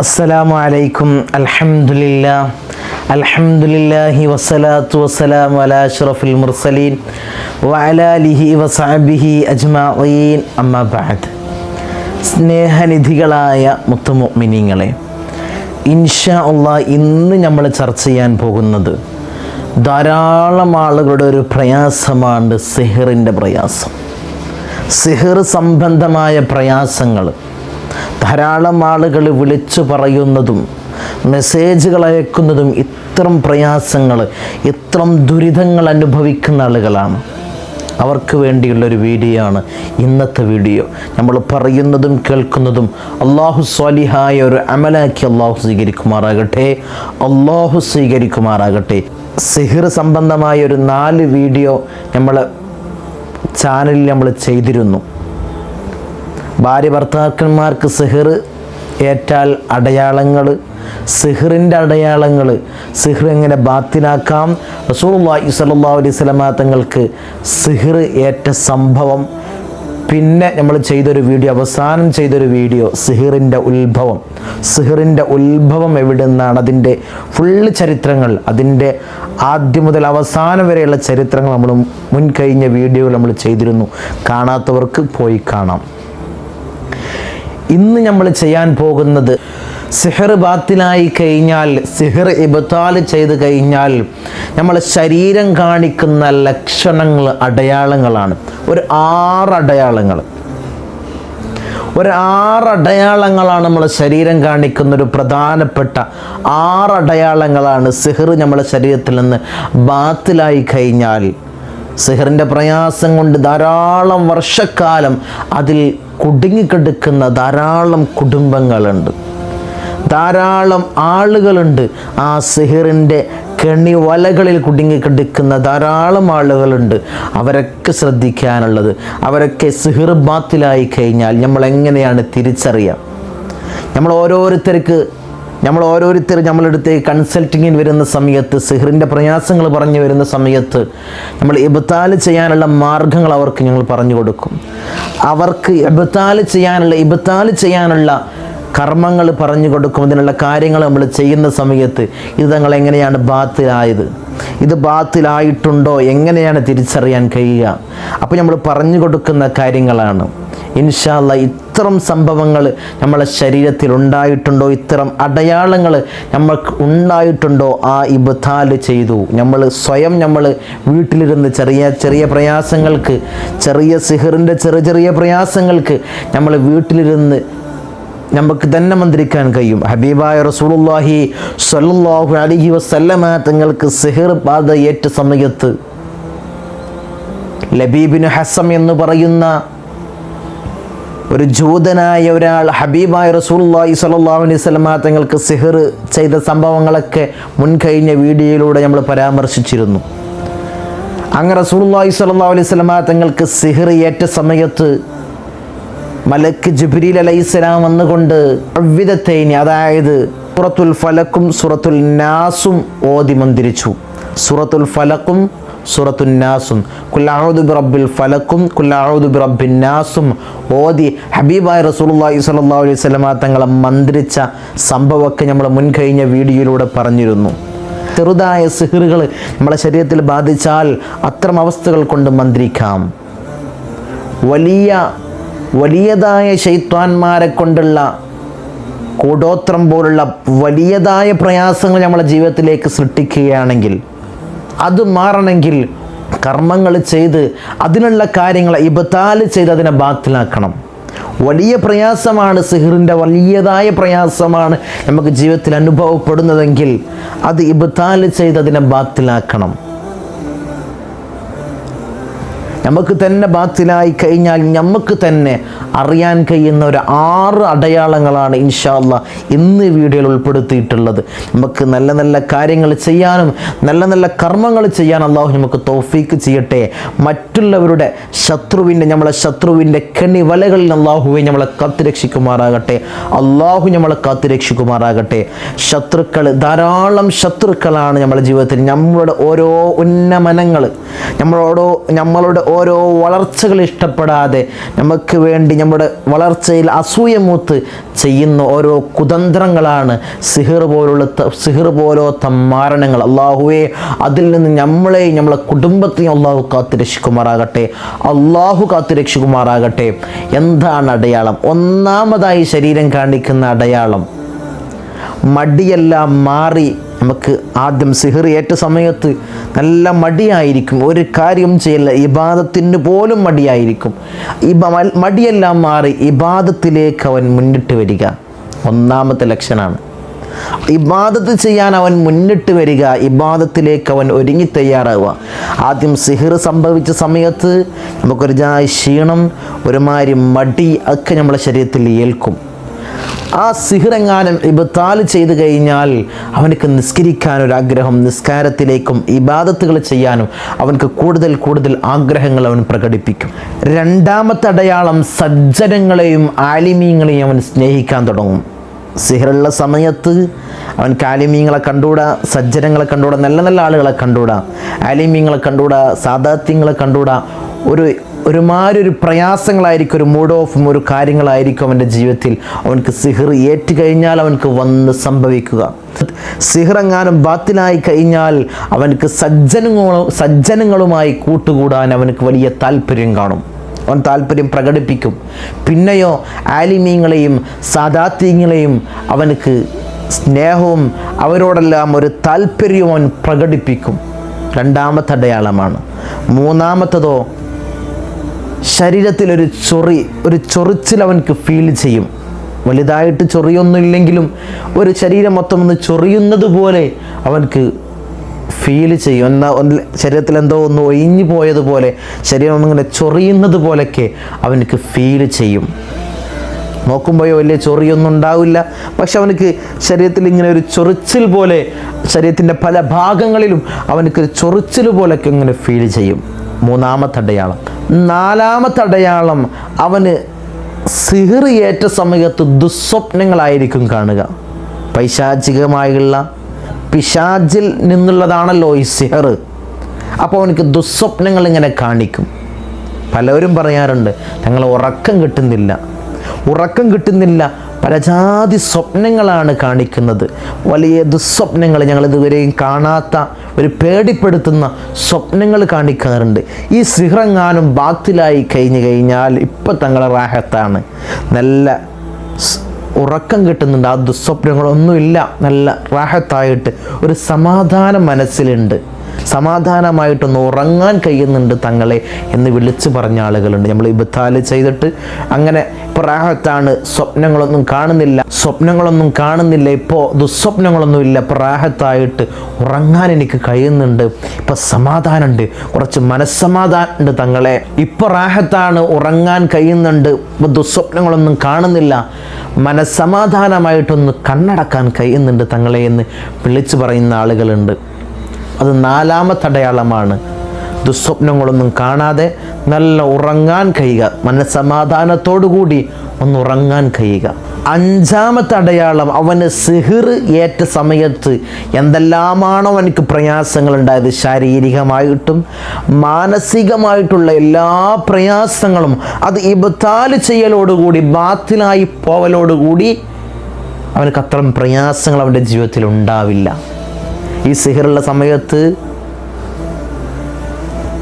അസ്സലാമു അലൈക്കും. അൽഹംദുലില്ലാ അൽഹംദുലില്ലാഹി വസ്സലാത്തു വസ്സലാം അലാ അഷ്റഫുൽ മുർസലീൻ വലാലിഹി വസാബിഹി അജ്മഈൻ. അമ്മാ സ്നേഹനിധികളായ മുത്തുമുഅ്മിനീങ്ങളെ ഇൻഷാ അള്ളാഹ് ഇന്ന് നമ്മൾ ചർച്ച ചെയ്യാൻ പോകുന്നത് ധാരാളം ആളുകളുടെ ഒരു പ്രയാസമാണ് സെഹറിന്റെ പ്രയാസം. സെഹർ സംബന്ധമായ പ്രയാസങ്ങൾ ധാരാളം ആളുകൾ വിളിച്ചു പറയുന്നതും മെസ്സേജുകൾ അയക്കുന്നതും ഇത്രം പ്രയാസങ്ങൾ ഇത്രം ദുരിതങ്ങൾ അനുഭവിക്കുന്ന ആളുകളാണ്. അവർക്ക് വേണ്ടിയുള്ളൊരു വീഡിയോ ആണ് ഇന്നത്തെ വീഡിയോ. നമ്മൾ പറയുന്നതും കേൾക്കുന്നതും അള്ളാഹു സ്വാലിഹായ ഒരു അമലാക്കി അള്ളാഹു സ്വീകരിക്കുമാറാകട്ടെ. അള്ളാഹു സ്വീകരിക്കുമാറാകട്ടെ. സിഹിർ സംബന്ധമായ ഒരു നാല് വീഡിയോ നമ്മൾ ചാനലിൽ നമ്മൾ ചെയ്തിരുന്നു. ഭാര്യ ഭർത്താക്കന്മാർക്ക് സിഹിർ ഏറ്റാൽ അടയാളങ്ങൾ സിഹറിന്റെ അടയാളങ്ങൾ സിഹർ എങ്ങനെ ബാത്തിനാക്കാം റസൂലുള്ളാഹി സ്വല്ലല്ലാഹു അലൈഹി വസല്ലമ തങ്ങൾക്ക് സിഹിർ ഏറ്റ സംഭവം. പിന്നെ നമ്മൾ ചെയ്തൊരു വീഡിയോ അവസാനം ചെയ്തൊരു വീഡിയോ സിഹിറിന്റെ ഉത്ഭവം. സിഹിറിന്റെ ഉത്ഭവം എവിടെ നിന്നാണ് അതിന്റെ ഫുള്ള് ചരിത്രങ്ങൾ അതിന്റെ ആദ്യം മുതൽ അവസാനം വരെയുള്ള ചരിത്രങ്ങൾ നമ്മൾ മുൻകഴിഞ്ഞ വീഡിയോകൾ നമ്മൾ ചെയ്തിരുന്നു. കാണാത്തവർക്ക് പോയി കാണാം. ഇന്ന് നമ്മൾ ചെയ്യാൻ പോകുന്നത് സിഹർ ബാത്തിലായി കഴിഞ്ഞാൽ സിഹർ ഇബത്താൽ ചെയ്ത് കഴിഞ്ഞാൽ നമ്മൾ ശരീരം കാണിക്കുന്ന ലക്ഷണങ്ങൾ അടയാളങ്ങളാണ്. ഒരു ആറ് അടയാളങ്ങൾ. ഒരു ആറ് അടയാളങ്ങളാണ് ശരീരം കാണിക്കുന്ന ഒരു പ്രധാനപ്പെട്ട ആറ് അടയാളങ്ങളാണ് സിഹർ നമ്മളെ ശരീരത്തിൽ നിന്ന് ബാത്തിലായി കഴിഞ്ഞാൽ. സിഹറിന്റെ പ്രയാസം കൊണ്ട് ധാരാളം വർഷക്കാലം അതിൽ കുടുങ്ങിക്കിടക്കുന്ന ധാരാളം കുടുംബങ്ങളുണ്ട്. ധാരാളം ആളുകളുണ്ട്. ആ സിഹിറിന്റെ കെണി വലകളിൽ കുടുങ്ങിക്കിടക്കുന്ന ധാരാളം ആളുകളുണ്ട്. അവരൊക്കെ ശ്രദ്ധിക്കാനുള്ളത് അവരൊക്കെ സിഹിർ ബാത്തിലായി കഴിഞ്ഞാൽ നമ്മൾ എങ്ങനെയാണ് തിരിച്ചറിയാം? നമ്മൾ ഓരോരുത്തർക്ക് നമ്മൾ ഓരോരുത്തർ നമ്മളെടുത്ത് കൺസൾട്ടിങ്ങിന് വരുന്ന സമയത്ത് സിഹറിന്റെ പ്രയാസങ്ങൾ പറഞ്ഞു വരുന്ന സമയത്ത് നമ്മൾ ഇബത്താൽ ചെയ്യാനുള്ള മാർഗങ്ങൾ അവർക്ക് ഞങ്ങൾ പറഞ്ഞു കൊടുക്കും. അവർക്ക് ഇബത്താൽ ചെയ്യാനുള്ള ഇബത്താൽ ചെയ്യാനുള്ള കർമ്മങ്ങൾ പറഞ്ഞു കൊടുക്കുന്നതിനുള്ള കാര്യങ്ങൾ നമ്മൾ ചെയ്യുന്ന സമയത്ത് ഇത് തങ്ങൾ എങ്ങനെയാണ് ബാത്തിലായത്? ഇത് ബാത്തിലായിട്ടുണ്ടോ? എങ്ങനെയാണ് തിരിച്ചറിയാൻ കഴിയുക? അപ്പോൾ നമ്മൾ പറഞ്ഞു കൊടുക്കുന്ന കാര്യങ്ങളാണ്. ഇൻഷാല്ല ഇത്തരം സംഭവങ്ങൾ നമ്മളെ ശരീരത്തിൽ ഉണ്ടായിട്ടുണ്ടോ? ഇത്തരം അടയാളങ്ങൾ നമ്മൾക്ക് ഉണ്ടായിട്ടുണ്ടോ? ആ ഇബത്താൽ ചെയ്തു. നമ്മൾ സ്വയം നമ്മൾ വീട്ടിലിരുന്ന് ചെറിയ ചെറിയ പ്രയാസങ്ങൾക്ക് ചെറിയ സിഹറിന്റെ ചെറിയ ചെറിയ പ്രയാസങ്ങൾക്ക് നമ്മൾ വീട്ടിലിരുന്ന് നമുക്ക് തന്നെ മന്ത്രിക്കാൻ കഴിയും. ഹബീബായ റസൂലുള്ളാഹി സ്വല്ലല്ലാഹു അലൈഹി വസല്ലമ തങ്ങൾക്ക് സെഹിർ ബാധ ഏറ്റ സമയത്ത് ലബീബിന് ഹസം എന്ന് പറയുന്ന ഒരു ജൂതനായ ഒരാൾ ഹബീബായ റസൂലുള്ളാഹി സ്വല്ലല്ലാഹു അലൈഹി വസല്ലമ തങ്ങൾക്ക് സിഹർ ചെയ്ത സംഭവങ്ങളൊക്കെ മുൻകഴിഞ്ഞ വീഡിയോയിലൂടെ നമ്മൾ പരാമർശിച്ചിരുന്നു. അങ്ങനെ റസൂലുള്ളാഹി സ്വല്ലല്ലാഹു അലൈഹി വസല്ലമ തങ്ങൾക്ക് സിഹർ ഏറ്റ സമയത്ത് മലക്ക് ജിബ്രീൽ അലൈഹിസ്സലാം വന്നുകൊണ്ട് അവിധത്തേനി അതായത് സൂറത്തുൽ ഫലക്കും സൂറത്തുൽ നാസും ഓതി മന്ദിരിച്ചു സൂറത്തുൽ ഫലക്കും സൂറത്തുൽ നാസും. കുല്ലാഹുദ് ബിറബ്ബിൽ ഫലക്കും കുല്ലാഹുദ് ബിറബ്ബിൻ നാസും ഓതി ഹബീബായ റസൂലുള്ളാഹി സ്വല്ലല്ലാഹു അലൈഹി വസല്ലമ തങ്ങളെ മന്ത്രിച്ച സംഭവമൊക്കെ നമ്മൾ മുൻകഴിഞ്ഞ വീഡിയോയിലൂടെ പറഞ്ഞിരുന്നു. ചെറുതായ സിഹിറുകൾ നമ്മളെ ശരീരത്തിൽ ബാധിച്ചാൽ അത്തരം അവസ്ഥകൾ കൊണ്ട് മന്ത്രിക്കാം. വലിയ വലിയതായ ശൈത്വാന്മാരെ കൊണ്ടുള്ള കൂടോത്രം പോലുള്ള വലിയതായ പ്രയാസങ്ങൾ നമ്മളെ ജീവിതത്തിലേക്ക് സൃഷ്ടിക്കുകയാണെങ്കിൽ അത് മാറണമെങ്കിൽ കർമ്മങ്ങൾ ചെയ്ത് അതിനുള്ള കാര്യങ്ങൾ ഇബത്താൽ ചെയ്ത് അതിനെ ബാത്തിലാക്കണം. വലിയ പ്രയാസമാണ് സിഹിറിന്റെ വലിയതായ പ്രയാസമാണ് നമുക്ക് ജീവിതത്തിൽ അനുഭവപ്പെടുന്നതെങ്കിൽ അത് ഇബത്താൽ ചെയ്ത് അതിനെ ബാത്തിലാക്കണം. നമുക്ക് തന്നെ ബാത്തിലായി കഴിഞ്ഞാൽ നമുക്ക് തന്നെ അറിയാൻ കഴിയുന്ന ഒരു ആറ് അടയാളങ്ങളാണ് ഇൻഷാല്ല ഇന്ന് വീഡിയോയിൽ ഉൾപ്പെടുത്തിയിട്ടുള്ളത്. നമുക്ക് നല്ല നല്ല കാര്യങ്ങൾ ചെയ്യാനും നല്ല നല്ല കർമ്മങ്ങൾ ചെയ്യാൻ അള്ളാഹു നമുക്ക് തോഫീക്ക് ചെയ്യട്ടെ. മറ്റുള്ളവരുടെ ശത്രുവിന്റെ നമ്മളെ ശത്രുവിന്റെ കെണി വലകളിൽ അള്ളാഹുവെ നമ്മളെ കാത്തുരക്ഷിക്കുമാറാകട്ടെ. അള്ളാഹു നമ്മളെ കാത്തുരക്ഷിക്കുമാറാകട്ടെ. ശത്രുക്കൾ ധാരാളം ശത്രുക്കളാണ് നമ്മുടെ ജീവിതത്തിൽ. നമ്മളുടെ ഓരോ ഉന്നമനങ്ങൾ നമ്മളോടോ നമ്മളുടെ ഓരോ വളർച്ചകൾ ഇഷ്ടപ്പെടാതെ നമുക്ക് വേണ്ടി നമ്മുടെ വളർച്ചയിൽ അസൂയമൂത്ത് ചെയ്യുന്ന ഓരോ കുതന്ത്രങ്ങളാണ് സിഹിർ പോലുള്ള സിഹിർ പോലോത്ത മാരണങ്ങൾ. അള്ളാഹുവെ അതിൽ നിന്ന് നമ്മളെയും നമ്മളെ കുടുംബത്തെയും അള്ളാഹു കാത്തു രക്ഷിക്കുമാറാകട്ടെ അള്ളാഹു കാത്തു രക്ഷിക്കുമാറാകട്ടെ എന്താണ് അടയാളം? ഒന്നാമതായി ശരീരം കാണിക്കുന്ന അടയാളം. മടിയെല്ലാം മാറി നമുക്ക് ആദ്യം സിഹിർ ഏറ്റ സമയത്ത് നല്ല മടിയായിരിക്കും. ഒരു കാര്യം ചെയ്യല്ല ഇബാദത്തിന് പോലും മടിയായിരിക്കും. ഇബ മടിയെല്ലാം മാറി ഇബാദത്തിലേക്ക് അവൻ മുന്നിട്ട് വരിക. ഒന്നാമത്തെ ലക്ഷണമാണ്. ഇബാദത്ത് ചെയ്യാൻ അവൻ മുന്നിട്ട് വരിക ഇബാദത്തിലേക്ക് അവൻ ഒരുങ്ങി തയ്യാറാവുക. ആദ്യം സിഹിർ സംഭവിച്ച സമയത്ത് നമുക്കൊരു ക്ഷീണം ഒരുമാതിരി മടി ഒക്കെ നമ്മുടെ ശരീരത്തിൽ ഏൽക്കും. ആ സിഹിറെങ്ങാനും ഇബത്താൽ ചെയ്തു കഴിഞ്ഞാൽ അവനക്ക് നിസ്കരിക്കാൻ ഒരു ആഗ്രഹം നിസ്കാരത്തിലേക്കും ഇബാദത്തുകൾ ചെയ്യാനും അവനക്ക് കൂടുതൽ കൂടുതൽ ആഗ്രഹങ്ങൾ അവൻ പ്രകടിപ്പിക്കും. രണ്ടാമത്തെ അടയാളം സജ്ജനങ്ങളെയും ആലിമീങ്ങളെയും അവൻ സ്നേഹിക്കാൻ തുടങ്ങും. സിഹിറുള്ള സമയത്ത് അവൻ കാലിമീങ്ങളെ കണ്ടുകൂടാ സജ്ജനങ്ങളെ കണ്ടുകൂടാ നല്ല നല്ല ആളുകളെ കണ്ടുകൂടാ ആലിമീങ്ങളെ കണ്ടുകൂടാ സാദാത്യങ്ങളെ കണ്ടുകൂടാ. ഒരു ഒരുമാതിരി ഒരു പ്രയാസങ്ങളായിരിക്കും ഒരു മൂഡ് ഓഫും ഒരു കാര്യങ്ങളായിരിക്കും അവന്റെ ജീവിതത്തിൽ. അവനക്ക് സിഹിർ ഏറ്റു കഴിഞ്ഞാൽ അവനക്ക് വന്ന് സംഭവിക്കുക. സിഹറങ്ങാനും ബാത്തിലായി കഴിഞ്ഞാൽ അവനക്ക് സജ്ജനങ്ങളും സജ്ജനങ്ങളുമായി കൂട്ടുകൂടാൻ അവനക്ക് വലിയ താല്പര്യം കാണും. അവൻ താല്പര്യം പ്രകടിപ്പിക്കും. പിന്നെയോ ആലിമീങ്ങളെയും സാദാത്യങ്ങളെയും അവനക്ക് സ്നേഹവും അവരോടെല്ലാം ഒരു താല്പര്യവും അവൻ പ്രകടിപ്പിക്കും. രണ്ടാമത്തെ അടയാളമാണ്. മൂന്നാമത്തതോ ശരീരത്തിൽ ഒരു ചൊറി ഒരു ചൊറിച്ചിൽ അവനക്ക് ഫീൽ ചെയ്യും. വലുതായിട്ട് ചൊറിയൊന്നുമില്ലെങ്കിലും ഒരു ശരീരം മൊത്തം ഒന്ന് ചൊറിയുന്നത് പോലെ അവനക്ക് ഫീൽ ചെയ്യും. ഒന്ന് ശരീരത്തിൽ എന്തോ ഒന്ന് ഒഴിഞ്ഞു പോയതുപോലെ ശരീരം ഒന്നിങ്ങനെ ചൊറിയുന്നത് പോലെയൊക്കെ അവനക്ക് ഫീൽ ചെയ്യും. നോക്കുമ്പോഴോ വലിയ ചൊറിയൊന്നും ഉണ്ടാവില്ല. പക്ഷെ അവനക്ക് ശരീരത്തിൽ ഇങ്ങനെ ഒരു ചൊറിച്ചിൽ പോലെ ശരീരത്തിന്റെ പല ഭാഗങ്ങളിലും അവനക്ക് ചൊറിച്ചിൽ പോലെയൊക്കെ ഇങ്ങനെ ഫീൽ ചെയ്യും. മൂന്നാമത്തെ അടയാളം നാലാമത്തെ അടയാളം അവന് സിഹിർ ഏറ്റ സമയത്ത് ദുസ്വപ്നങ്ങളായിരിക്കും കാണുക. പൈശാചികമായുള്ള പിശാചിൽ നിന്നുള്ളതാണല്ലോ ഈ സിഹർ. അപ്പോൾ അവനക്ക് ദുസ്വപ്നങ്ങൾ ഇങ്ങനെ കാണിക്കും. പലരും പറയാറുണ്ട് ഞങ്ങൾ ഉറക്കം കിട്ടുന്നില്ല. ഉറക്കം കിട്ടുന്നില്ല. പലജാതി സ്വപ്നങ്ങളാണ് കാണിക്കുന്നത്. വലിയ ദുസ്വപ്നങ്ങൾ ഞങ്ങൾ ഇതുവരെയും കാണാത്ത ഒരു പേടിപ്പെടുത്തുന്ന സ്വപ്നങ്ങൾ കാണിക്കാറുണ്ട്. ഈ സിഹ്റങ്ങാനും ബാത്തിലായി കഴിഞ്ഞു കഴിഞ്ഞാൽ ഇപ്പം തങ്ങളെ റാഹത്താണ്. നല്ല ഉറക്കം കിട്ടുന്നുണ്ട്. ആ ദുസ്വപ്നങ്ങളൊന്നുമില്ല. നല്ല റാഹത്തായിട്ട് ഒരു സമാധാനം മനസ്സിലുണ്ട്. സമാധാനമായിട്ടൊന്ന് ഉറങ്ങാൻ കഴിയുന്നുണ്ട് തങ്ങളെ എന്ന് വിളിച്ചു പറഞ്ഞ ആളുകളുണ്ട്. നമ്മൾ ഇബത്താൽ ചെയ്തിട്ട് അങ്ങനെ പ്രാഹത്താണ് സ്വപ്നങ്ങളൊന്നും കാണുന്നില്ല സ്വപ്നങ്ങളൊന്നും കാണുന്നില്ല ഇപ്പോൾ ദുസ്വപ്നങ്ങളൊന്നും ഇല്ല പ്രാഹത്തായിട്ട് ഉറങ്ങാൻ എനിക്ക് കഴിയുന്നുണ്ട്. ഇപ്പൊ സമാധാനമുണ്ട് കുറച്ച് മനസ്സമാധാനമുണ്ട് തങ്ങളെ. ഇപ്പോൾ റാഹത്താണ് ഉറങ്ങാൻ കഴിയുന്നുണ്ട് ഇപ്പോൾ ദുസ്വപ്നങ്ങളൊന്നും കാണുന്നില്ല. മനസ്സമാധാനമായിട്ടൊന്ന് കണ്ണടക്കാൻ കഴിയുന്നുണ്ട് തങ്ങളെ എന്ന് വിളിച്ചു പറയുന്ന ആളുകളുണ്ട്. അത് നാലാമത്തെ അടയാളമാണ്. ദുസ്വപ്നങ്ങളൊന്നും കാണാതെ നല്ല ഉറങ്ങാൻ കഴിയുക. മനസ്സമാധാനത്തോടു കൂടി ഒന്ന് ഉറങ്ങാൻ കഴിയുക. അഞ്ചാമത്തെ അടയാളം അവന് സിഹിർ ഏറ്റ സമയത്ത് എന്തെല്ലാമാണോ അവനക്ക് പ്രയാസങ്ങൾ ഉണ്ടായത് ശാരീരികമായിട്ടും മാനസികമായിട്ടുള്ള എല്ലാ പ്രയാസങ്ങളും അത് ഇബത്താൽ ചെയ്യലോടുകൂടി ബാത്തിലായി പോവലോടുകൂടി അവനക്ക് അത്തരം പ്രയാസങ്ങൾ അവന്റെ ജീവിതത്തിൽ ഉണ്ടാവില്ല. ഈ സിഹറുള്ള സമയത്ത്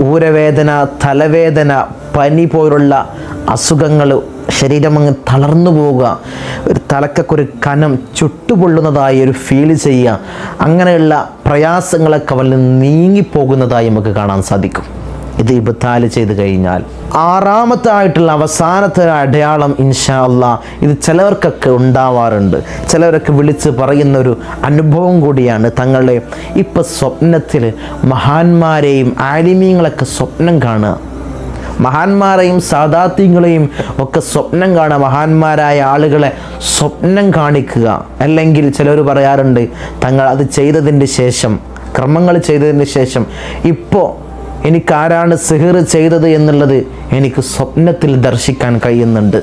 ഊരവേദന തലവേദന പനി പോലുള്ള അസുഖങ്ങൾ ശരീരം അങ്ങ് തളർന്നു പോവുക. ഒരു തലക്കൊരു കനം ചുട്ടുപൊള്ളുന്നതായി ഒരു ഫീൽ ചെയ്യുക. അങ്ങനെയുള്ള പ്രയാസങ്ങളൊക്കെ അവരിൽ നീങ്ങിപ്പോകുന്നതായി നമുക്ക് കാണാൻ സാധിക്കും. ഇത് ഇബത്താൽ ചെയ്ത് കഴിഞ്ഞാൽ ആറാമത്തെ ആയിട്ടുള്ള അവസാനത്തെ അടയാളം ഇൻഷാ അല്ലാ ഇത് ചിലവർക്കൊക്കെ ഉണ്ടാവാറുണ്ട്. ചിലവരൊക്കെ വിളിച്ച് പറയുന്ന ഒരു അനുഭവം കൂടിയാണ് തങ്ങളെ ഇപ്പം സ്വപ്നത്തിൽ മഹാന്മാരെയും ആലിമീങ്ങളൊക്കെ സ്വപ്നം കാണുക. മഹാന്മാരെയും സാധാത്യങ്ങളെയും ഒക്കെ സ്വപ്നം കാണുക. മഹാന്മാരായ ആളുകളെ സ്വപ്നം കാണിക്കുക. അല്ലെങ്കിൽ ചിലർ പറയാറുണ്ട് തങ്ങൾ അത് ചെയ്തതിന്റെ ശേഷം കർമ്മങ്ങൾ ചെയ്തതിന് ശേഷം ഇപ്പോൾ എനിക്കാരാണ് സിഹിർ ചെയ്തത് എന്നുള്ളത് എനിക്ക് സ്വപ്നത്തിൽ ദർശിക്കാൻ കഴിയുന്നുണ്ട്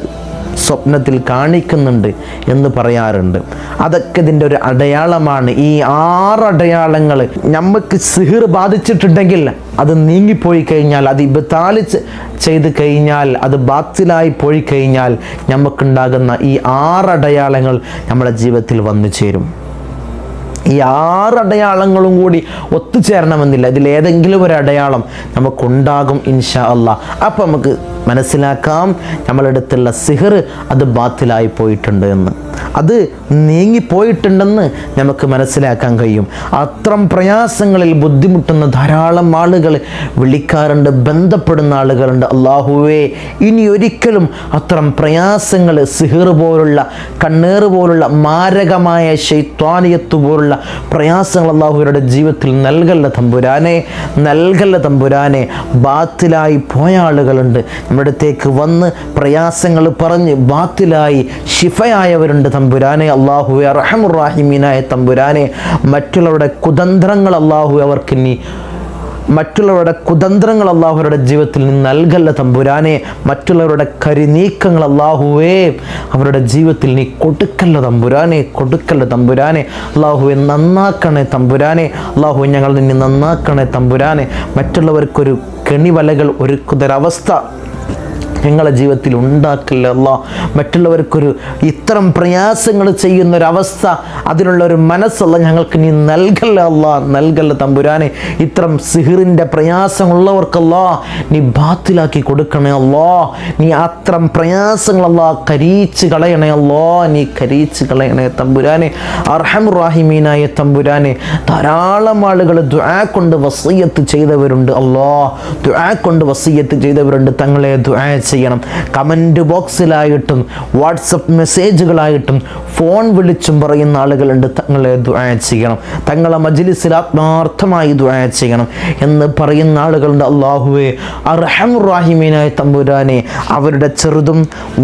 സ്വപ്നത്തിൽ കാണിക്കുന്നുണ്ട് എന്ന് പറയാറുണ്ട്. അതൊക്കെ ഇതിന്റെ ഒരു അടയാളമാണ്. ഈ ആറ് അടയാളങ്ങൾ നമുക്ക് സിഹിർ ബാധിച്ചിട്ടുണ്ടെങ്കിൽ അത് നീങ്ങിപ്പോയി കഴിഞ്ഞാൽ അത് ഇബത്താൽ ചെയ്ത് കഴിഞ്ഞാൽ അത് ബാത്തിലായി പോയി കഴിഞ്ഞാൽ നമുക്കുണ്ടാകുന്ന ഈ ആറ് അടയാളങ്ങൾ നമ്മുടെ ജീവിതത്തിൽ വന്നു ചേരും. ഈ ആറ് അടയാളങ്ങളും കൂടി ഒത്തുചേരണമെന്നില്ല. ഇതിലേതെങ്കിലും ഒരു അടയാളം നമുക്കുണ്ടാകും ഇൻഷാ അല്ല അപ്പം നമുക്ക് മനസ്സിലാക്കാം നമ്മളെടുത്തുള്ള സിഹർ അത് ബാത്തിലായി പോയിട്ടുണ്ട് എന്ന്. അത് നീങ്ങിപ്പോയിട്ടുണ്ടെന്ന് നമുക്ക് മനസ്സിലാക്കാൻ കഴിയും. അത്രം പ്രയാസങ്ങളിൽ ബുദ്ധിമുട്ടുന്ന ധാരാളം ആളുകൾ വിളിക്കാറുണ്ട് ബന്ധപ്പെടുന്ന ആളുകളുണ്ട്. അള്ളാഹുവേ ഇനി ഒരിക്കലും അത്തരം പ്രയാസങ്ങൾ സിഹിർ പോലുള്ള കണ്ണേറ് പോലുള്ള മാരകമായ ശൈത്വാനിയത്ത് പോലുള്ള പ്രയാസങ്ങൾ അള്ളാഹുവരുടെ ജീവിതത്തിൽ നൽകല്ല തമ്പുരാനെ നൽകല്ല തമ്പുരാനെ. ബാത്തിലായി പോയ ആളുകളുണ്ട്. നമ്മുടെ അടുത്തേക്ക് വന്ന് പ്രയാസങ്ങൾ പറഞ്ഞ് ബാത്തിലായി ഷിഫയായവരുണ്ട് തമ്പുരാനെ അള്ളാഹുവെ റഹമുറാഹിമീനായ തമ്പുരാനെ മറ്റുള്ളവരുടെ കുതന്ത്രങ്ങൾ അള്ളാഹു അവർക്ക് ഇനി മറ്റുള്ളവരുടെ കുതന്ത്രങ്ങൾ അള്ളാഹുരുടെ ജീവിതത്തിൽ നിന്ന് നൽകല്ല തമ്പുരാനെ. മറ്റുള്ളവരുടെ കരിനീക്കങ്ങൾ അള്ളാഹുവേ അവരുടെ ജീവിതത്തിൽ നീ കൊടുക്കല്ല തമ്പുരാനെ കൊടുക്കല്ല തമ്പുരാനെ. അള്ളാഹുവെ നന്നാക്കണേ തമ്പുരാനെ. അള്ളാഹു ഞങ്ങൾ നിന്നെ നന്നാക്കണേ തമ്പുരാനെ. മറ്റുള്ളവർക്കൊരു കെണിവലകൾ ഒരുക്കുന്നൊരവസ്ഥ ഞങ്ങളുടെ ജീവിതത്തിൽ ഉണ്ടാക്കില്ല മറ്റുള്ളവർക്കൊരു ഇത്തരം പ്രയാസങ്ങൾ ചെയ്യുന്ന ഒരവസ്ഥ അതിനുള്ള ഒരു മനസ്സുള്ള ഞങ്ങൾക്ക് നീ നൽകല്ല അല്ല? നൽകല്ല തമ്പുരാനെ? ഇത്തരം സിഹിറിന്റെ പ്രയാസമുള്ളവർക്കല്ല നീ ബാത്തിലാക്കി കൊടുക്കണേ അല്ലോ. നീ അത്തരം പ്രയാസങ്ങളല്ല കരീച്ച് കളയണേ അല്ലോ. നീ കരീച്ച് കളയണേ തമ്പുരാനെ. അർഹമുറാഹിമീനായ തമ്പുരാനെ ധാരാളം ആളുകൾ ദുആ കൊണ്ട് വസീയത്ത് ചെയ്തവരുണ്ട് അല്ലോ. ദുആ കൊണ്ട് വസീയത്ത് ചെയ്തവരുണ്ട്. തങ്ങളെ ദുആ ചെയ്യണം. കമന്റ് ബോക്സിലായിട്ടും വാട്സപ്പ് മെസ്സേജുകളായിട്ടും ഫോൺ വിളിച്ചും പറയുന്ന ആളുകളുണ്ട്. തങ്ങളെ ദുആ ചെയ്യണം. തങ്ങളെ മജ്ലിസിൽ ആത്മാർത്ഥമായി ദുആ ചെയ്യണം എന്ന് പറയുന്ന ആളുകളുണ്ട്. അള്ളാഹുവെ അർഹമുറാഹിമീനായ തമ്പുരാനെ അവരുടെ ചെറുതും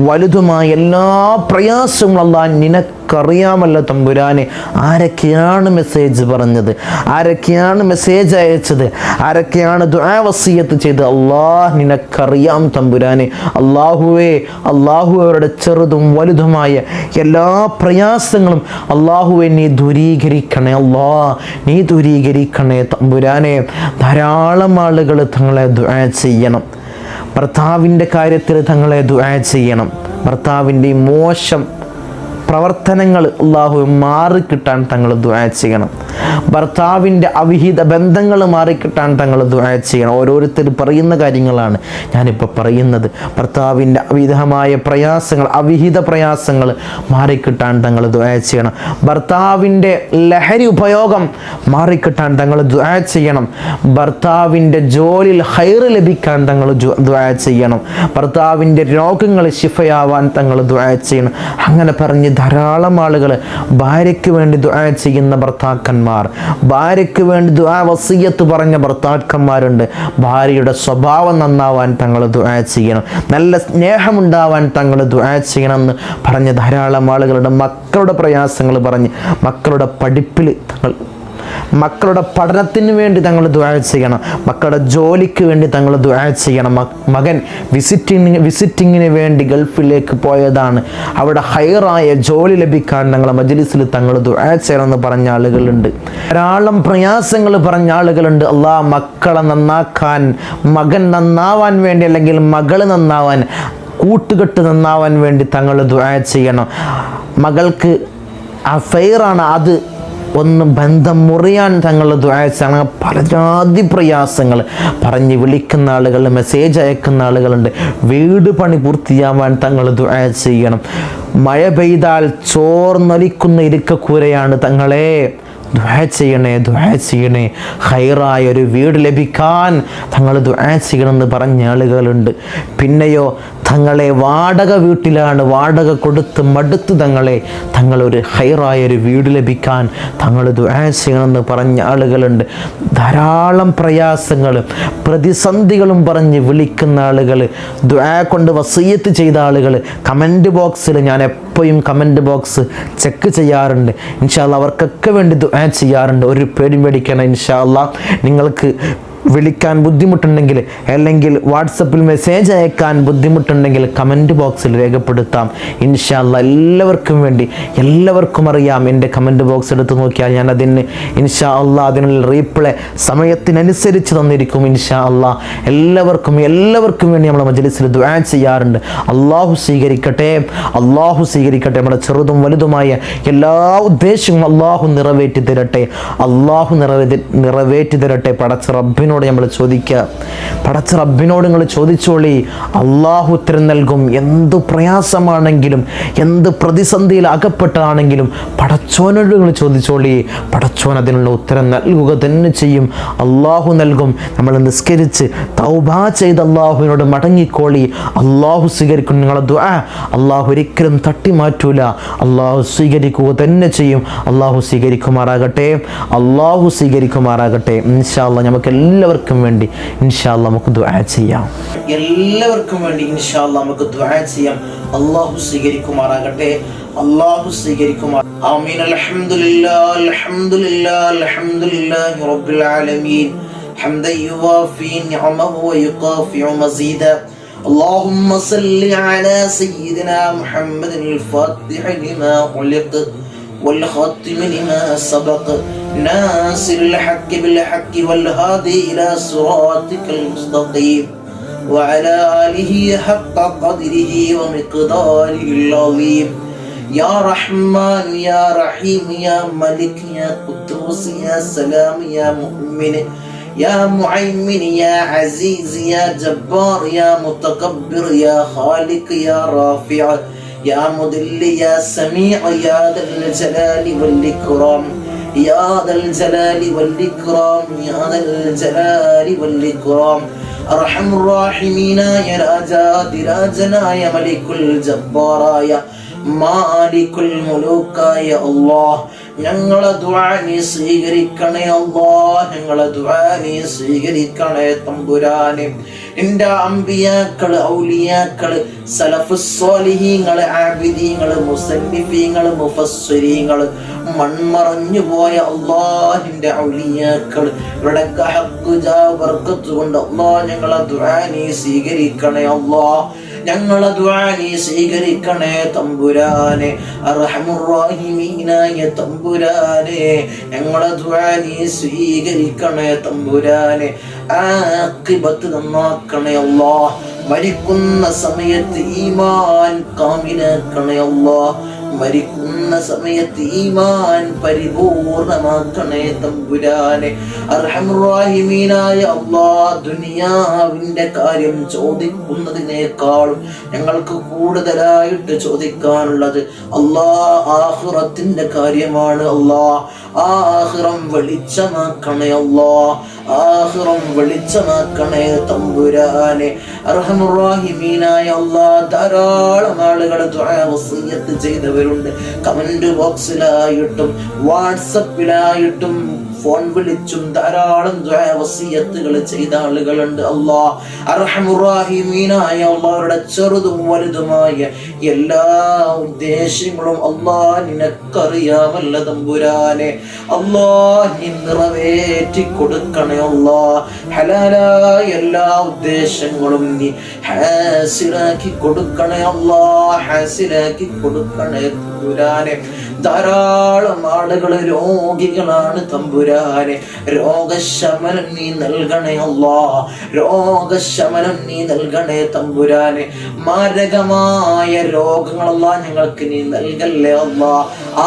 വലുതുമായ എല്ലാ പ്രയാസങ്ങളും അള്ളാഹ് നിനക്കറിയാമല്ലോ തമ്പുരാനെ ആരൊക്കെയാണ് മെസ്സേജ് പറഞ്ഞത് ആരൊക്കെയാണ് മെസ്സേജ് അയച്ചത് ആരൊക്കെയാണ് ദുആവസീയത്ത് ചെയ്ത് അള്ളാഹ് നിനക്കറിയാം തമ്പുരാനെ അള്ളാഹുവേ അള്ളാഹു അവരുടെ ചെറുതും വലുതുമായ എല്ലാ പ്രയാസങ്ങളും അള്ളാഹുവെ നീ ദൂരീകരിക്കണേ അള്ളാ നീ ദൂരീകരിക്കണേ തമ്പുരാനെ. ധാരാളം ആളുകൾ തങ്ങളെ ദുആ ചെയ്യണം. ഭർത്താവിന്റെ കാര്യത്തിൽ തങ്ങളെ ദുആ ചെയ്യണം. ഭർത്താവിന്റെ മോശം പ്രവർത്തനങ്ങൾ അള്ളാഹു മാറിക്കിട്ടാൻ തങ്ങൾ ദുആ ചെയ്യണം. ഭർത്താവിന്റെ അവിഹിത ബന്ധങ്ങൾ മാറിക്കിട്ടാൻ തങ്ങൾ ദുആ ചെയ്യണം. ഓരോരുത്തർ പറയുന്ന കാര്യങ്ങളാണ് ഞാനിപ്പോൾ പറയുന്നത്. ഭർത്താവിന്റെ അവിധമായ പ്രയാസങ്ങൾ അവിഹിത പ്രയാസങ്ങൾ മാറിക്കിട്ടാൻ തങ്ങൾ ദുആ ചെയ്യണം. ഭർത്താവിന്റെ ലഹരി ഉപയോഗം മാറിക്കിട്ടാൻ തങ്ങൾ ദുആ ചെയ്യണം. ഭർത്താവിന്റെ ജോലിയിൽ ഹൈർ ലഭിക്കാൻ തങ്ങൾ ദുആ ചെയ്യണം. ഭർത്താവിന്റെ രോഗങ്ങൾ ശിഫയാവാൻ തങ്ങൾ ദുആ ചെയ്യണം. അങ്ങനെ പറഞ്ഞ് ധാരാളം ആളുകൾ ഭാര്യയ്ക്ക് വേണ്ടി ദുആ ചെയ്യുന്ന ഭർത്താക്കന്മാർ ഭാര്യയ്ക്ക് വേണ്ടി ദുആ വസീയത്ത് പറഞ്ഞ ഭർത്താക്കന്മാരുണ്ട്. ഭാര്യയുടെ സ്വഭാവം നന്നാവാൻ തങ്ങൾ ദുആ ചെയ്യണം. നല്ല സ്നേഹമുണ്ടാവാൻ തങ്ങൾ ദുആ ചെയ്യണമെന്ന് പറഞ്ഞ ധാരാളം ആളുകളുടെ മക്കളുടെ പ്രയാസങ്ങൾ പറഞ്ഞ് മക്കളുടെ പഠിപ്പിൽ തങ്ങൾ മക്കളുടെ പഠനത്തിന് വേണ്ടി തങ്ങൾ ദുആ ചെയ്യണം. മക്കളുടെ ജോലിക്ക് വേണ്ടി തങ്ങൾ ദുആ ചെയ്യണം. മകൻ വിസിറ്റിങ് വിസിറ്റിങ്ങിന് വേണ്ടി ഗൾഫിലേക്ക് പോയതാണ്. അവിടെ ഹയറായ ജോലി ലഭിക്കാൻ തങ്ങളെ മജ്ലിസിൽ തങ്ങൾ ദുആ ചെയ്യണമെന്ന് പറഞ്ഞ ആളുകളുണ്ട്. ധാരാളം പ്രയാസങ്ങൾ പറഞ്ഞ ആളുകളുണ്ട്. അള്ളാ മക്കളെ നന്നാക്കാൻ മകൻ നന്നാവാൻ വേണ്ടി അല്ലെങ്കിൽ മകൾ നന്നാവാൻ കൂട്ടുകെട്ട് നന്നാവാൻ വേണ്ടി തങ്ങൾ ദുആ ചെയ്യണം. മകൾക്ക് അഫെയറാണ് അത്. ഒന്ന് ബന്ധം മുറിയാൻ തങ്ങൾ ദ്വായച്ചാണ് പല ജാതി പ്രയാസങ്ങൾ. പറഞ്ഞ് വിളിക്കുന്ന ആളുകൾ മെസ്സേജ് അയക്കുന്ന ആളുകളുണ്ട്. വീട് പണി പൂർത്തിയാവാൻ തങ്ങൾ ദ്വായ ചെയ്യണം. മഴ പെയ്താൽ ചോർന്നൊലിക്കുന്ന ഇരിക്കക്കൂരയാണ് തങ്ങളെ. ദുആ ചെയ്യണേ ദുആ ചെയ്യണേ. ഹൈറായ ഒരു വീട് ലഭിക്കാൻ തങ്ങൾ ദ്വാ ചെയ്യണമെന്ന് പറഞ്ഞ ആളുകളുണ്ട്. പിന്നെയോ തങ്ങളെ വാടക വീട്ടിലാണ് വാടക കൊടുത്ത് മടുത്ത് തങ്ങളെ തങ്ങളൊരു ഹൈറായ ഒരു വീട് ലഭിക്കാൻ തങ്ങൾ ദുആ പറഞ്ഞ ആളുകളുണ്ട്. ധാരാളം പ്രയാസങ്ങളും പ്രതിസന്ധികളും പറഞ്ഞ് വിളിക്കുന്ന ആളുകൾ ദ്വാ കൊണ്ട് വസീയത്ത് ചെയ്ത ആളുകൾ. കമന്റ് ബോക്സിൽ ഞാൻ എപ്പോഴും കമന്റ് ബോക്സ് ചെക്ക് ചെയ്യാറുണ്ട്. ഇൻഷാല്ല അവർക്കൊക്കെ വേണ്ടി ദുആ ചെയ്യാറുണ്ട്. ഒരു പേടി പേടിക്കണം ഇൻഷാല്ല നിങ്ങൾക്ക് വിളിക്കാൻ ബുദ്ധിമുട്ടുണ്ടെങ്കിൽ അല്ലെങ്കിൽ വാട്സപ്പിൽ മെസ്സേജ് അയക്കാൻ ബുദ്ധിമുട്ടുണ്ടെങ്കിൽ കമന്റ് ബോക്സിൽ രേഖപ്പെടുത്താം. ഇൻഷാല്ല എല്ലാവർക്കും വേണ്ടി എല്ലാവർക്കും അറിയാം. എന്റെ കമന്റ് ബോക്സ് എടുത്ത് നോക്കിയാൽ ഞാൻ അതിന് ഇൻഷാ അല്ല അതിനുള്ള റീപ്ലൈ സമയത്തിനനുസരിച്ച് തന്നിരിക്കും ഇൻഷാ അല്ല എല്ലാവർക്കും എല്ലാവർക്കും വേണ്ടി നമ്മൾ മജലിസിൽ ദുആ ചെയ്യാറുണ്ട്. അള്ളാഹു സ്വീകരിക്കട്ടെ അള്ളാഹു സ്വീകരിക്കട്ടെ. നമ്മുടെ ചെറുതും വലുതുമായ എല്ലാ ഉദ്ദേശങ്ങളും അള്ളാഹു നിറവേറ്റി തരട്ടെ അള്ളാഹു നിറവേ നിറവേറ്റി തരട്ടെ പടച്ച റബ്ബിനോട് നമ്മൾ ചോദിക്കുക. പടച്ച റബ്ബിനോട് നിങ്ങൾ ചോദിച്ചോളി. അള്ളാഹു ഉത്തരം നൽകും. എന്ത് പ്രയാസമാണെങ്കിലും എന്ത് പ്രതിസന്ധിയിൽ അകപ്പെട്ടതാണെങ്കിലും പടച്ചോനോട് നിങ്ങൾ ചോദിച്ചോളി. പടച്ചോൻ അതിനുള്ള ഉത്തരം നൽകുക തന്നെ ചെയ്യും. അള്ളാഹു നൽകും. നമ്മൾ നിസ്കരിച്ച് തൗബ ചെയ്ത് അള്ളാഹുവിനോട് മടങ്ങിക്കോളി. അള്ളാഹു സ്വീകരിക്കും നിങ്ങളെ ദുആ. അള്ളാഹു ഒരിക്കലും തട്ടി മാറ്റൂല. അള്ളാഹു സ്വീകരിക്കുക തന്നെ ചെയ്യും. അള്ളാഹു സ്വീകരിക്കുമാറാകട്ടെ. അള്ളാഹു സ്വീകരിക്കുമാറാകട്ടെ. ഇൻഷാല്ല നമുക്ക് എല്ലാവർക്കും വേണ്ടി ഇൻഷാല്ല നമുക്ക് ദുആ ചെയ്യാം എല്ലാവർക്കും വേണ്ടി ഇൻഷാല്ല നമുക്ക് ദുആ ചെയ്യാം അള്ളാഹു സ്വീകരിക്കുമാറാകട്ടെ അള്ളാഹു സ്വീകരിക്കുമാർ ആമീൻ അൽഹംദുലില്ലാ അൽഹംദുലില്ലാ അൽഹംദുലില്ലാഹി റബ്ബിൽ ആലമീൻ حمدا يوافي نعمه ويكافئ مزيدا اللهم صل على سيدنا محمد الفاتح لما خلق والخاتم لما سبق. ناصر الحق بالحق والهادي إلى صراطك المستقيم. وعلى آله حق قدره ومقداره العظيم. يا رحمن يا رحيم يا ملك يا قدوس يا سلام يا مؤمن. يا معمن يا عزيز يا جبار يا متكبر يا خالق يا رافع. يا مضل يا سميع يا ذا الجلال والإكرام. يا ذا الجلال والإكرام يا ذا الجلال والإكرام. أرحم الراحمين يا راجا دراجنا يا ملك الجبار يا مالك الملوك يا الله. ഞങ്ങളെ ദുആ നീ സ്വീകരിക്കണേ അല്ലാഹ്. ഞങ്ങളെ ദുആ നീ സ്വീകരിക്കണേ തമ്പുരാനെ. നിന്റെ അമ്പിയാക്കൾ ഔലിയാക്കൾ സലഫുസ്വാലിഹീങ്ങൾ ആബിദീങ്ങൾ മുസന്നിഫീങ്ങൾ മുഫസ്വരീങ്ങൾ മൺമറഞ്ഞു പോയ അള്ളാഹിന്റെ ഔലിയാക്കൾ. ഇവിടെ ബർക്കത്ത് വർക്കത്തുകൊണ്ട് അള്ളാഹ് ഞങ്ങളെ ദുആ നീ സ്വീകരിക്കണേ അള്ളാഹ് ഞങ്ങളെ സ്വീകരിക്കണേ തമ്പുരാനെ. അർഹമുറാഹിമീനായ തമ്പുരാനെ. ഞങ്ങളെ ദുആ നീ സ്വീകരിക്കണേ തമ്പുരാനെ. ആക്കിബത്ത് നന്നാക്കണേ അല്ലാഹ്. മരിക്കുന്ന സമയത്ത് ഈമാൻ കാമിനാക്കണേ അല്ലാഹ്. മരിക്കുന്ന സമയത്ത് ഈമാൻ പരിപൂർണമാക്കണേ തമ്പുരാനെ. അർഹമുറാഹിമീനായ അള്ളാ ദുനിയാവിന്റെ കാര്യം ചോദിക്കുന്നതിനേക്കാളും ഞങ്ങൾക്ക് കൂടുതലായിട്ട് ചോദിക്കാനുള്ളത് അള്ളാ ആഹുറത്തിന്റെ കാര്യമാണ് അള്ളാ ആഹുറം വെളിച്ചമാക്കണേ അള്ളാ ആഹുറം വെളിച്ചമാക്കണേ തമ്പുരാനെ. അർഹമുറാഹിമീനായ അള്ളാ ധാരാളം ആളുകൾ വസീയത്ത് ചെയ്തവരുണ്ട് കമന്റ് ബോക്സിലായിട്ടും വാട്സപ്പിലായിട്ടും ഫോൺ വിളിച്ചും ധാരാളം വസീയത്തുകൾ ചെയ്ത ആളുകളുണ്ട്. അള്ളാ അർഹമുറാഹിമീനായ അള്ളാഹുടെ ചെറുതും വലുതുമായ എല്ലാ ഉദ്ദേശങ്ങളും അള്ളാ നിനക്കറിയാമല്ല തമ്പുരാനെ. അള്ളാ നിറവേറ്റി കൊടുക്കണേ അള്ളാ ഹലാലായ എല്ലാ ഉദ്ദേശങ്ങളും നീ ഹാസിലാക്കി കൊടുക്കണേ അള്ളാ ഹാസിലാക്കി കൊടുക്കണേ തമ്പുരാനെ. ധാരാളം ആളുകൾ രോഗികളാണ് തമ്പുരാനെ. രോഗശമനം നീ നൽകണേ അല്ലാ. രോഗശമനം നീ നൽകണേ തമ്പുരാനെ. മാരകമായ രോഗങ്ങളല്ല ഞങ്ങൾക്ക് നീ നൽകല്ലേ അല്ലാ.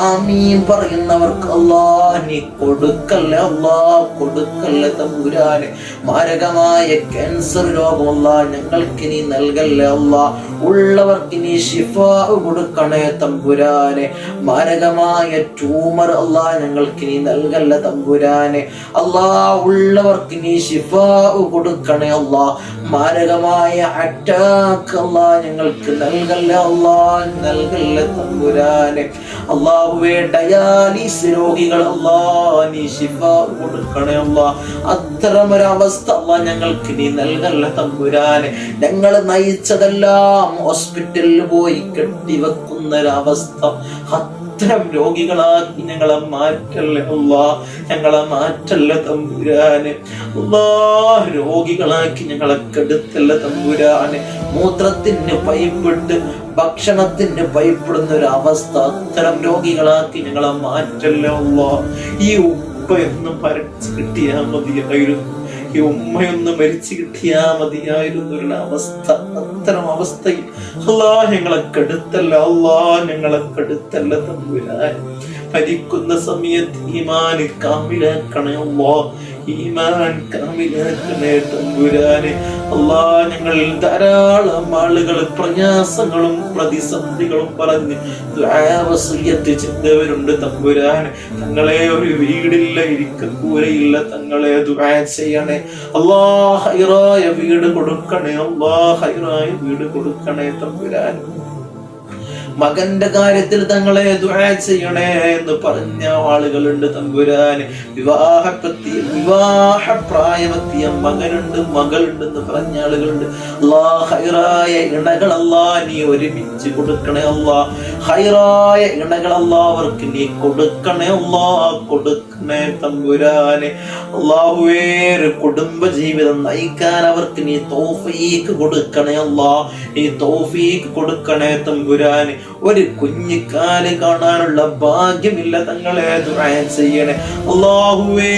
ആമീൻ പറയുന്നവർക്ക് അല്ലാ നീ കൊടുക്കല്ലേ അല്ലാ കൊടുക്കല്ലേ തമ്പുരാനെ. മാരകമായ ക്യാൻസർ രോഗമല്ല ഞങ്ങൾക്ക് നീ നൽകല്ലേ അല്ലാ. ഉള്ളവർക്ക് നീ ശിഫാവ് കൊടുക്കണേ തമ്പുരാനെ. മാരകമായ ട്യൂമർ അല്ലാ ഞങ്ങൾക്ക് നീ നൽകല്ല തമ്പുരാനെ. അല്ലാ ഉള്ളവർക്ക് നീ ഷിഫ കൊടുക്കണേ അള്ളാ. മാരകമായ അറ്റാക്ക് അല്ലാ ഞങ്ങൾക്ക് നൽകല്ല അല്ലാ നൽകല്ല തമ്പുരാനെ. അള്ളാഹുവേ ഡയാലിസ് രോഗികൾ അല്ലാ നീ ഷിഫ കൊടുക്കണേ അല്ലാ അത്തരമൊരവസ്ഥ അള്ളാ ഞങ്ങൾക്ക് നീ നൽകല്ല തമ്പുരാനെ. ഞങ്ങൾ നയിച്ചതെല്ലാം ഹോസ്പിറ്റലിൽ പോയി കെട്ടിവെക്കുന്ന ഒരവസ്ഥ അത്തരം രോഗികളാ ഞങ്ങളെ മാറ്റല്ലേ അല്ലാ ഞങ്ങളെ മാറ്റല്ല തമ്പുരാന്. അല്ലാ രോഗികളാക്കി ഞങ്ങളെ കെടുത്തല്ല തമ്പുരാന്. മൂത്രത്തിന് പൈപ്പിട്ട് ഭക്ഷണത്തിന് പൈപ്പിടുന്ന ഒരു അവസ്ഥ അത്തരം രോഗികളാക്കി ഞങ്ങളെ മാറ്റല്ല ഈ ഉപ്പയൊന്നും പരച്ച് കിട്ടിയാൽ മതിയായിരുന്നു. ഈ ഉമ്മയൊന്ന് മരിച്ചു കിട്ടിയാ മതിയായിരുന്നു ഒരു അവസ്ഥ. അത്തരം അവസ്ഥയിൽ അല്ലാ ഞങ്ങളെ കെടുത്തല്ല അല്ലാ ഞങ്ങളെ കെടുത്തല്ല തമ്പുരാൻ ഭരിക്കുന്ന സമയത്ത് ഈമാൻ കാമിലാക്കണേ അല്ലാ ഈമാൻ കാമിലാക്കണേ തമ്പുരാനെ അല്ലാ ഞങ്ങളിൽ ധാരാളം ആളുകൾ പ്രയാസങ്ങളും പ്രതിസന്ധികളും പറഞ്ഞ് വസീയത്ത് ചെയ്തവരുണ്ട് തമ്പുരാൻ. തങ്ങളെ ഒരു വീടില്ല ഇരിക്കൂരയില്ല തങ്ങളെ ദുആ ചെയ്യണേ. അള്ളാ ഹൈറായ വീട് കൊടുക്കണേ അള്ളാ ഹൈറായ വീട് കൊടുക്കണേ തമ്പുരാൻ. മകന്റെ കാര്യത്തിൽ തങ്ങളെ ദുആ ചെയ്യണേ എന്ന് പറഞ്ഞ ആളുകളുണ്ട് തമ്പുരാന്. വിവാഹപ്പെത്തിയ വിവാഹ പ്രായമെത്തിയ മകനുണ്ട് മകളുണ്ട് എന്ന് പറഞ്ഞ ആളുകളുണ്ട്. അല്ലാ ഹൈറായ ഇണകൾ നീ ഒരുമിച്ച് കൊടുക്കണേ അല്ലാ. ഹൈറായ ഇണകൾ അവർക്ക് നീ കൊടുക്കണേ അല്ലാ. കൊടുക്കണേ തമ്പുരാനെ അള്ളാഹുവേ കുടുംബ ജീവിതം നയിക്കാൻ അവർക്ക് നീ തോഫീക്ക് കൊടുക്കണേ അല്ലാ. നീ തോഫീക്ക് കൊടുക്കണേ തമ്പുരാന്. ഒരു കുഞ്ഞിക്കാൽ കാണാനുള്ള ഭാഗ്യമില്ല തങ്ങളെ ചെയ്യണേ. അള്ളാഹുവേ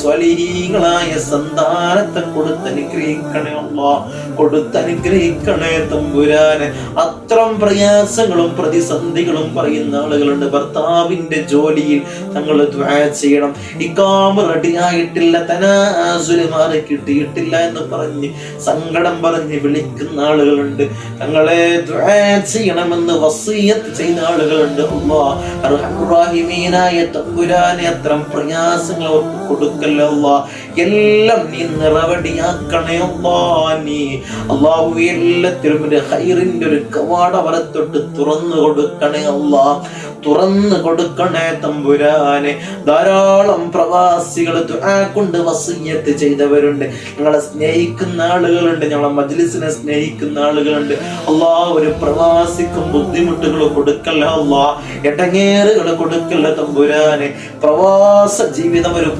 സ്വലീങ്ങളായ സന്താനത്തെ കൊടുത്തനുഗ്രഹിക്കണേ അല്ലാ. കൊടുത്തനുഗ്രഹിക്കണേ തമ്പുരാനെ. അത്രം പ്രയാസങ്ങളും പ്രതിസന്ധികളും പറയുന്ന ആളുകളുണ്ട്. ഭർത്താവിന്റെ ജോലിയിൽ തങ്ങൾ ദുആ ചെയ്യണം. ഇക്കാമ് റെഡി ആയിട്ടില്ല തനാസുൽ മാറി കിട്ടിയിട്ടില്ല എന്ന് പറഞ്ഞ് സങ്കടം പറഞ്ഞ് വിളിക്കുന്ന ആളുകളുണ്ട്. തങ്ങളെ ചെയ്യണമെന്ന് വസീയത്ത് ചെയ്യുന്ന ആളുകളുണ്ട്. അർഹമുറാഹിമീനായ തമ്പുരാനെ അത്രം പ്രയാസങ്ങൾ അവർക്ക് കൊടുക്കല്ല എല്ലാം നീ നിറവടിയാക്കണേ അള്ളാഹു എല്ലാത്തിലും ഒരു ഹൈറിന്റെ ഒരു കവാട വലത്തൊട്ട് തുറന്നു കൊടുക്കണേ അള്ളാ തുറന്നു കൊടുക്കണേ തമ്പുരാനെ. ധാരാളം പ്രവാസികൾ കൊണ്ട് വസീയത്ത് ചെയ്തവരുണ്ട്. ഞങ്ങളെ സ്നേഹിക്കുന്ന ആളുകളുണ്ട്. ഞങ്ങളെ മജ്ലിസിനെ സ്നേഹിക്കുന്ന ആളുകളുണ്ട്. അള്ളാ ഒരു പ്രവാസിക്കും ബുദ്ധിമുട്ടുകൾ കൊടുക്കല്ല അള്ളാ എടങ്ങേറുകൾ കൊടുക്കല്ല തമ്പുരാനെ. പ്രവാസ ജീവിതം ഒരു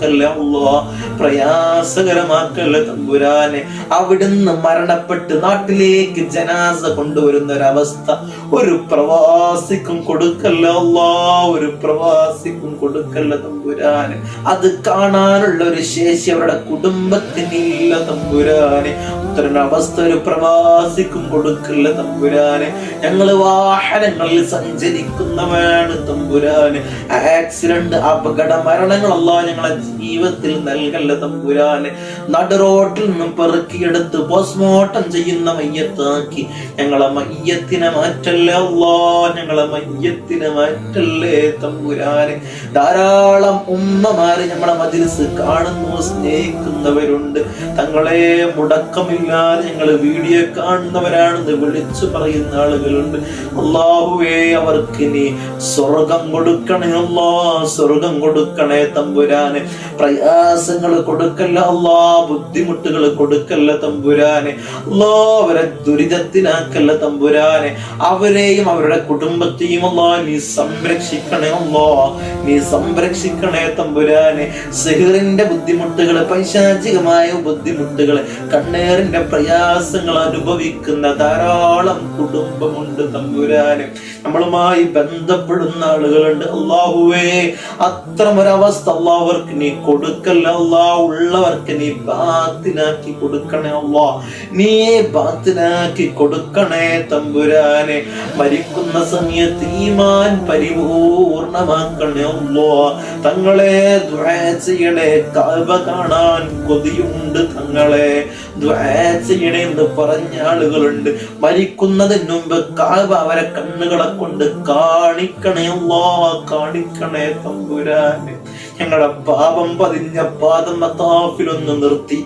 പ്രയാസകരമാക്കല്ല അല്ലാ പ്രയാസകരമാക്കല്ല തമ്പുരാനെ? അവിടുന്ന് മരണപ്പെട്ട് നാട്ടിലേക്ക് ജനാസ കൊണ്ടുവരുന്ന ഒരവസ്ഥ ഒരു പ്രവാസിക്കും കൊടുക്കല്ല അല്ലാ ഒരു പ്രവാസിക്കും കൊടുക്കല്ല തമ്പുരാനെ. അത് കാണാനുള്ള ഒരു ശേഷി അവരുടെ കുടുംബത്തിനില്ല തമ്പുരാന്. അവസ്ഥ ഒരു പ്രവാസിക്കും കൊടുക്കില്ല തമ്പുരാന്. ഞങ്ങൾ വാഹനങ്ങളിൽ സഞ്ചരിക്കുന്നവയാണ് തമ്പുരാന്. ആക്സിഡന്റ് അപകട മരണങ്ങളല്ല ഞങ്ങളെ ജീവിതത്തിൽ നൽകല്ല തമ്പുരാന്. നടു റോട്ടിൽ നിന്നും പെറുക്കിയെടുത്ത് പോസ്റ്റ്മോർട്ടം ചെയ്യുന്ന മയ്യത്താക്കി. ഞങ്ങളെ മയ്യത്തിനെ മാറ്റല്ലേ അല്ലാ ഞങ്ങളെ മയ്യത്തിനെ മാറ്റല്ലേ തമ്പുരാന്? ധാരാളം ഉമ്മമാര് നമ്മളെ മജിലിസ് കാണുന്നു സ്നേഹിക്കുന്നവരുണ്ട്. തങ്ങളെ മുടക്കമില്ലാതെ ഞങ്ങൾ വീഡിയോ കാണുന്നവരാണെന്ന് വിളിച്ചു പറയുന്ന ആളുകളുണ്ട്. അള്ളാഹുവേ അവർക്ക് ഇനി സ്വർഗം കൊടുക്കണേ അല്ലാ സ്വർഗം കൊടുക്കണേ തമ്പുരാന്. പ്രയാസങ്ങൾ കൊടുക്കല്ല അല്ലാ ബുദ്ധിമുട്ടുകൾ കൊടുക്കല്ല തമ്പുരാന്. അല്ലാ അവരെ ദുരിതത്തിനാക്കല്ല തമ്പുരാനെ. അവരെയും അവരുടെ കുടുംബത്തെയും അല്ലാ നീ സംരക്ഷിക്കണേ അല്ലാ നീ സംരക്ഷിക്കണേ തമ്പുരാനെ. സെഹറിന്റെ ബുദ്ധിമുട്ടുകൾ പൈശാചികമായ ബുദ്ധിമുട്ടുകൾ കണ്ണേറിന്റെ പ്രയാസങ്ങൾ അനുഭവിക്കുന്ന ധാരാളം കുടുംബമുണ്ട് തമ്പുരാനെ. നമ്മളുമായി ബന്ധപ്പെടുന്ന ആളുകളുണ്ട്. അള്ളാഹുവേ അത്തരം ഒരവസ്ഥ അള്ളാഹുവർക്ക് നീ കൊടുക്കല്ല. അള്ളാ ഉള്ളവർക്ക് നീ ബാത്തിനാക്കി കൊടുക്കണേ അള്ളാ. നീ ബാത്തിനാക്കി കൊടുക്കണേ തമ്പുരാനെ. മരിക്കുന്ന സമയത്ത് ഈമാൻ പരിപൂർണമാക്കണേ അള്ളോ. തങ്ങളെ ദുആ ചെയ്യണേ. കാബ കാണാൻ കൊതിയുണ്ട് തങ്ങളെ. ചെയ്യണേ പറഞ്ഞ ആളുകളുണ്ട്. മരിക്കുന്നതിന് മുമ്പ് കാവ അവരെ കണ്ണുകളെ കൊണ്ട് കാണിക്കണേ കാണിക്കണേ തമ്പുരാന്. ഞങ്ങളുടെ പാപം പതിഞ്ഞ പാദം മതാഫിലൊന്ന് നിർത്തി.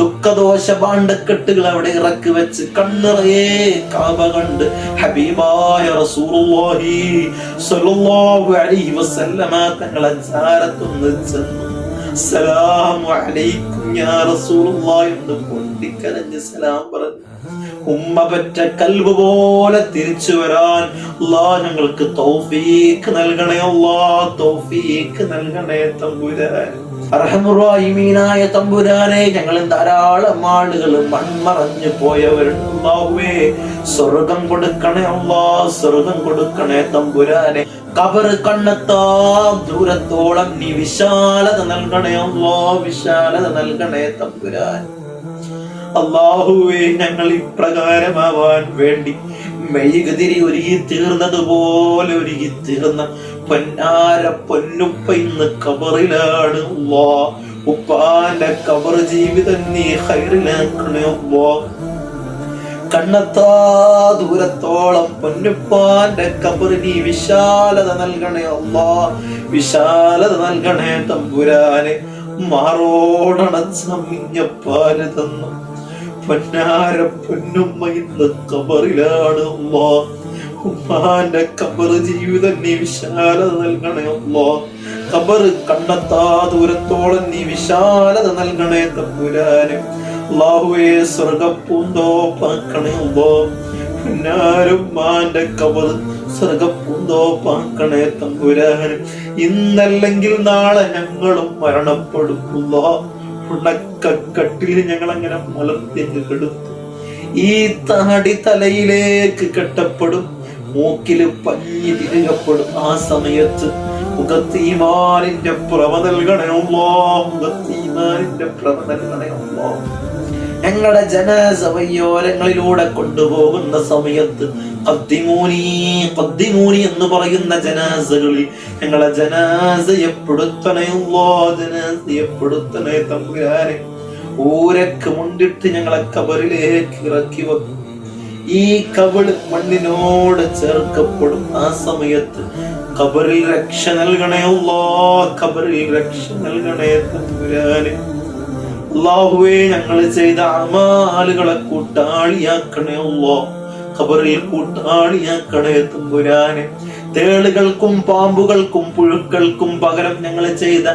ദുഃഖദോഷ പാണ്ഡക്കെട്ടുകൾ അവിടെ ഇറക്കി വെച്ച് കണ്ണിറയെ കാബ കണ്ട് ഹബീബായ റസൂലുള്ളാഹി സ്വല്ലല്ലാഹു അലൈഹി വസല്ലമ തങ്ങളെ ചാരത്തൊന്ന് ചെന്നു. സലാമു അലൈക്കും യാ റസൂലുള്ളാഹി. എന്ന് പൊട്ടിക്കരഞ്ഞ് സലാം പറഞ്ഞു. ഉമ്മ പറ്റ കൽബ് പോലെ തിരിച്ചു വരാൻ അല്ലാ ഞങ്ങൾക്ക് തൗഫീക്ക് നൽകണേ. അല്ലാ തൗഫീക്ക് നൽകണേ തമ്പുരാൻ അർഹമുറാഹിമീനായ തമ്പുരാനെ ഞങ്ങളിൽ ധാരാളം ആളുകൾ മൺമറഞ്ഞു പോയവരുണ്ടാവേ സ്വർഗം കൊടുക്കണേ അള്ളാ സ്വർഗം കൊടുക്കണേ തമ്പുരാനെ. കബറ് കണ്ണത്താ ദൂരത്തോളം നീ വിശാലത നൽകണേ അള്ളാ വിശാലത നൽകണേ തമ്പുരാൻ. അള്ളാഹുവേ ഞങ്ങൾ ഇപ്രകാരമാവാൻ വേണ്ടി മെഴുകുതിരി ഒരുങ്ങി തീർന്നതുപോലെ ഒരുങ്ങി തീർന്ന പൊന്നാര പൊന്നുപ്പ ഇന്ന് കബറിലാണ് ഉപ്പാന്റെ കബർ ജീവിതം നീ ഹൈറിലാക്കണേ കണ്ണത്താ ദൂരത്തോളം പൊന്നുപ്പാന്റെ കബറിനി വിശാലത നൽകണേ അല്ലാ വിശാലത നൽകണേ തമ്പുരാനെ. മാറോടണച്ച മിഞ്ഞപ്പാൽ തന്നു. പൊന്നാര പൊന്നുമ്മ ഇന്ന് കബറിലാണ് അല്ലാ നൽകണേ ദൂരത്തോളം നീ വിശാലത നൽകണേ തമ്പുരാനെ. അള്ളാഹുവേ മാന്റെ കബർ സ്വർഗപ്പൂന്തോപ്പാക്കണേ തമ്പുരാൻ ഇന്നല്ലെങ്കിൽ നാളെ ഞങ്ങളും മരണപ്പെടുമ്പോ ഉണക്കട്ടിൽ ഞങ്ങൾ അങ്ങനെ മലർത്തിയങ്ങ് കെടുത്തു. ഈ താടി തലയിലേക്ക് കെട്ടപ്പെടും മൂക്കിൽ പഞ്ഞി തിരികപ്പെടും ആ സമയത്ത് മുഖത്തീമാനിന്റെ പ്രവതൽ നൽകണമോ മുഖത്തീമാനിന്റെ പ്രവതൽ നൽകണമോ ഞങ്ങളുടെ ജനാസ വയ്യോരങ്ങളിലൂടെ കൊണ്ടുപോകുന്ന സമയത്ത് കദ്ദിമൂനി കദ്ദിമൂനി എന്ന് പറയുന്ന ജനാസകളിൽ ഞങ്ങളെ ജനാസയപ്പെടുത്തണയുള്ളോ ജനാസയപ്പെടുത്തണേ തമ്പുരാനെ. ഊരക്ക് മുണ്ടിട്ട് ഞങ്ങളെ കബറിലേക്ക് ഇറക്കി വെക്കും ഈ കബൾ മണ്ണിനോട് ചേർക്കപ്പെടും ആ സമയത്ത്. കബറിൽ രക്ഷ നൽകണേ കബറിൽ രക്ഷ നൽകണേ തമ്പുരാന്. അള്ളാഹുവേ ഞങ്ങൾ ചെയ്ത അമാലുകളെ കൂട്ടാളിയാക്കണേ അല്ലോ ഖബറിൽ കൂട്ടാളിയാക്കണേ തമ്പുരാനെ. തേളുകൾക്കും പാമ്പുകൾക്കും പുഴുക്കൾക്കും പകരം ഞങ്ങൾ ചെയ്ത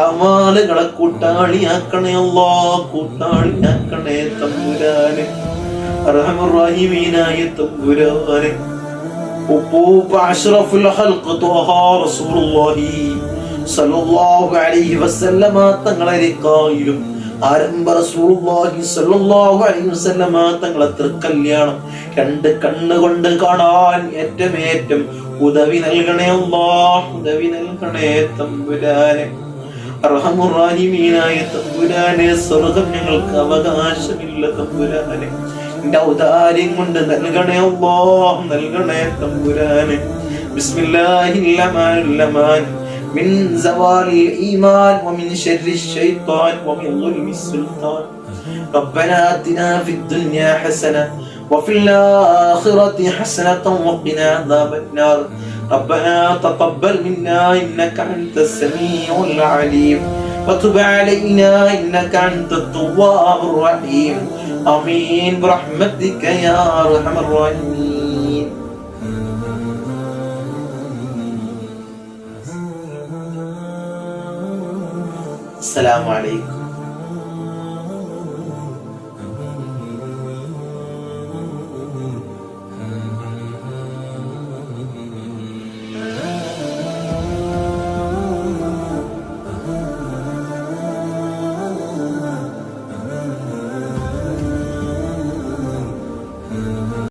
അമാലുകളെ കൂട്ടാളിയാക്കണേ അല്ലോ കൂട്ടാളിയാക്കണേ തമ്പുരാനെ. റസൂലുള്ളാഹി സല്ലല്ലാഹു അലൈഹി വസല്ലമ റസൂലുള്ളാഹി സല്ലല്ലാഹു അലൈഹി വസല്ലമ തങ്ങളെ തൃക്കല്യാണം രണ്ട് കണ്ണുകൊണ്ട് കാണാൻ ഏറ്റമേറ്റം ഉദവി നൽകണേ ഉദവി നൽകണേ തമ്പുരാനെ. അർഹമുറാഹിമീനായ തമ്പുരാനെ സ്വർഗം ഞങ്ങൾക്ക് അവകാശമില്ല തമ്പുരാനെ. നിന്റെ ഔദാര്യം കൊണ്ട് നൽകണേ അല്ലാഹ് നൽകണേ തമ്പുരാനെ ബിസ്മില്ലാഹിൽ റഹ്മാനിർ റഹീം من زوال الإيمان ومن شر الشيطان ومن ظلم السلطان ربنا آتنا في الدنيا حسنة وفي الآخرة حسنة وقنا عذاب النار ربنا تقبل منا إنك أنت السميع العليم وتب علينا إنك أنت التواب الرحيم آمين برحمتك يا أرحم الراحمين. السلام عليكم.